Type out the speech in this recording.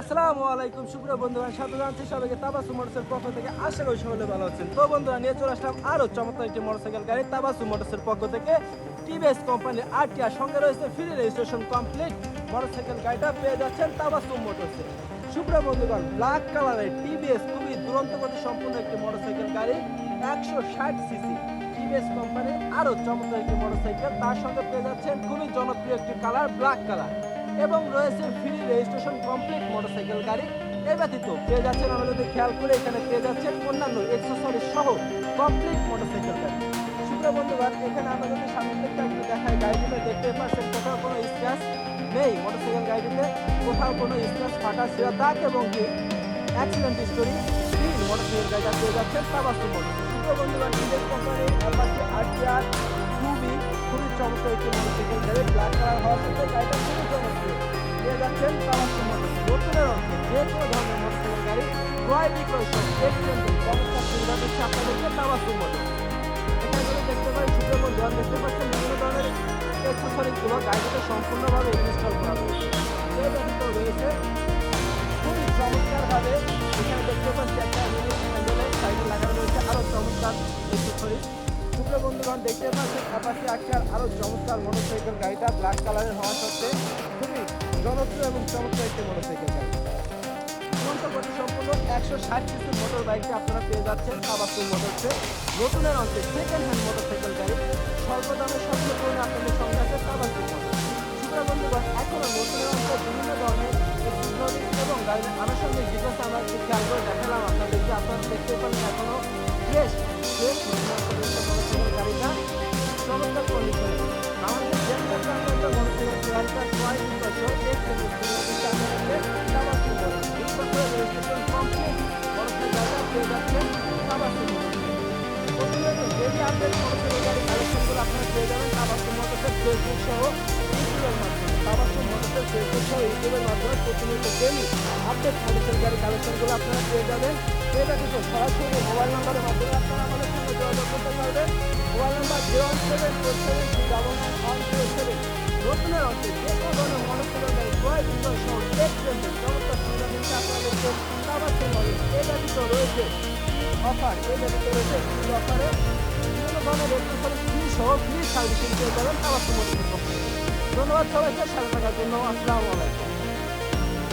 আসসালামু আলাইকুম, সুপ্রিয় বন্ধুরা সাথে জানছি সবাইকে তাবাসু মোটরসের পক্ষ থেকে। আশা করি সকলে ভালো আছেন। তো বন্ধুরা, নিয়ে চলে আসলাম আরও চমৎকার একটি মোটরসাইকেল গাড়ি তাবাসু মোটরসের পক্ষ থেকে। টিভিএস কোম্পানির আরটিআর সঙ্গে রয়েছে ফ্রি রেজিস্ট্রেশন কমপ্লিট মোটরসাইকেল গাড়িটা পেয়ে যাচ্ছেন তাবাসু মোটরসে। সুপ্রিয় বন্ধুগণ ব্ল্যাক কালারের টিভিএস খুবই দুরন্ত গতি সম্পূর্ণ একটি মোটরসাইকেল গাড়ি, একশো ষাট সিসি টিভিএস কোম্পানির আরও চমৎকার একটি মোটরসাইকেল তার সঙ্গে পেয়ে যাচ্ছেন খুবই জনপ্রিয় একটি কালার ব্ল্যাক কালার এবং রয়েছে ফ্রি রেজিস্ট্রেশন কমপ্লিট মোটরসাইকেল গাড়ি। এ ব্যতীত পেয়ে যাচ্ছেন যদি খেয়াল করে এখানে পেয়ে যাচ্ছেন অন্যান্য এক্সেসরি সহ কমপ্লিট মোটরসাইকেল গাড়ি। সুপ্রিয় বন্ধুগণ, এখানে যদি সামনের দিকটা একটু দেখাই। গাড়িটিতে দেখতে পাচ্ছেন কোথাও কোনো স্ক্র্যাচ নেই। মোটরসাইকেল গাড়িটিতে কোথাও কোনো স্ক্র্যাচ ফাটা ছিল দাগ এবং কি অ্যাক্সিডেন্ট হিস্টোরি ফ্রি মোটরসাইকেল গাড়িটা পেয়ে যাচ্ছেন মোটর সুপ্রিয় বন্ধুগণ দেখতে পাই জন দেখতে পাচ্ছেন বিভিন্ন ধরনের অ্যাক্সেসরিজগুলো গাড়িতে সম্পূর্ণভাবে ইনস্টল রয়েছে একটা হ্যান্ডেলের লাগানো রয়েছে আরও চমৎকার শুক্র বন্ধুগণ দেখতে পাচ্ছেন অ্যাপাচি আজকাল আরও চমৎকার মোটরসাইকেল গাড়িটা ব্ল্যাক কালারের হওয়া সত্ত্বে খুবই জনপ্রিয় এবং চমৎকার একটি মোটরসাইকেল গাড়ি একশো ষাট সিসি মোটর বাইকটি আপনারা পেয়ে যাচ্ছেন আবাসু মোটরসে নতুনের অন্তে সেকেন্ড হ্যান্ড মোটরসাইকেল গাড়ি। স্বল্প দামে স্বল্প পরিমাণে আপনাদের সঙ্গে আছে আবাসু মোটর সুতরাং বন্ধুগণ এখনও বিভিন্ন ধরনের এবং গাড়ির আনুষঙ্গিক ডিটেলস আমরা খেয়াল করে দেখালাম। আপনাদেরকে আপনারা দেখতে পারেন এখনও। ফ্রেশ ফ্রেশ ফেসবুক সহ ইউটিউবের মাধ্যমে তাবাসু মোটরসের ফেসবুক সহ ইউটিউবের মাধ্যমে প্রতিনিয়ত ডেলি আপডেট মোটরসাইকেল গাড়ি কালেকশনগুলো আপনারা পেয়ে যাবেন পেয়ে ব্যতীত সরাসরি মোবাইল নাম্বারের মাধ্যমে আপনারা আমাদের সঙ্গে যোগাযোগ করতে পারবেন mobile number zero one seven four seven three double nine one zero seven নতুনের অর্থে যে কোনো ধরনের মোটরসাইকেল গাড়ি ক্রয় বিক্রয় সহ এক্সচেঞ্জের চমৎকার সুবিধা দিচ্ছে আপনাদেরকে তাবাসু মোটর এ ব্যতীত রয়েছে অফার। এই ব্যতীত রয়েছে এই অফারে বিভিন্ন ধরনের রেজিস্ট্রেশন ফ্রি সহ ফ্রি ধন্যবাদ সবাইকে, সাথে থাকার জন্য আসসালামু আলাইকুম।